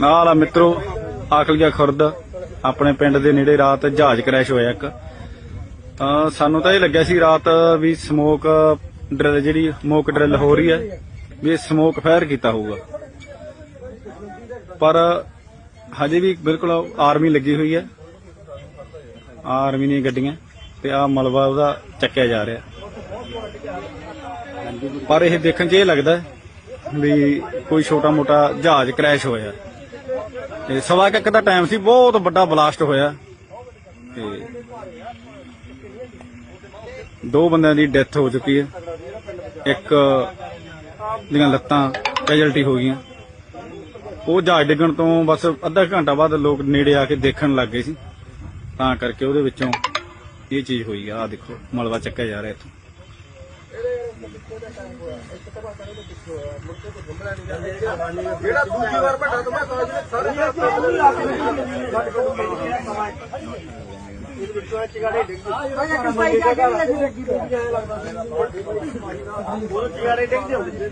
ਨਾਲ ਆ ਮਿੱਤਰੋ ਆਕਲੀਆ ਖੁਰਦ। ਆਪਣੇ ਪਿੰਡ ਦੇ ਨੇੜੇ ਰਾਤ ਜਹਾਜ਼ ਕ੍ਰੈਸ਼ ਹੋਇਆ ਇੱਕ। ਤਾਂ ਸਾਨੂੰ ਤਾਂ ਇਹ ਲੱਗਿਆ ਸੀ ਰਾਤ ਵੀ ਸਮੋਕ ਡਰਿਲ ਜਿਹੜੀ ਸਮੋਕ ਡਰਿਲ ਹੋ ਰਹੀ ਹੈ, ਵੀ ਇਹ ਸਮੋਕ ਫਾਇਰ ਕੀਤਾ ਹੋਊਗਾ। ਪਰ ਹਜੇ ਵੀ ਬਿਲਕੁਲ ਆਰਮੀ ਲੱਗੀ ਹੋਈ ਹੈ। ਆਰਮੀ ਦੀਆਂ ਗੱਡੀਆਂ ਤੇ ਆ ਮਲਬਾ ਉਹਦਾ ਚੱਕਿਆ ਜਾ ਰਿਹਾ। ਪਰ ਇਹ ਦੇਖਣ 'ਚ ਇਹ ਲੱਗਦਾ ਵੀ ਕੋਈ ਛੋਟਾ ਮੋਟਾ ਜਹਾਜ਼ ਕ੍ਰੈਸ਼ ਹੋਇਆ। ਤੇ ਸਵਾ ਕੁ ਇੱਕ ਦਾ ਟਾਈਮ ਸੀ, ਬਹੁਤ ਵੱਡਾ ਬਲਾਸਟ ਹੋਇਆ। ਤੇ ਦੋ ਬੰਦਿਆਂ ਦੀ ਡੈਥ ਹੋ ਚੁੱਕੀ ਹੈ। ਇੱਕ ਦੀਆਂ ਲੱਤਾਂ ਕੈਜਲਟੀ ਹੋ ਗਈਆਂ। ਉਹ ਜਹਾਜ਼ ਡਿੱਗਣ ਤੋਂ ਬਸ ਅੱਧਾ ਘੰਟਾ ਬਾਅਦ ਲੋਕ ਨੇੜੇ ਆ ਕੇ ਦੇਖਣ ਲੱਗ ਗਏ ਸੀ। ਤਾਂ ਕਰਕੇ ਉਹਦੇ ਵਿੱਚੋਂ ਇਹ ਚੀਜ਼ ਹੋਈ ਆ, ਆਹ ਦੇਖੋ ਮਲਵਾ ਚੱਕਿਆ ਜਾ ਰਿਹਾ ਇੱਥੋਂ। ਜਿਹੜਾ ਦੂਜੀ ਵਾਰ ਵੱਡਾ ਤੋਂ ਮੈਂ ਸਾਰੇ ਚਿਗਾੜੇ ਡਿੱਗ ਚਿਗਾੜੇ ਡਿੱਗਦੇ ਹੁੰਦੇ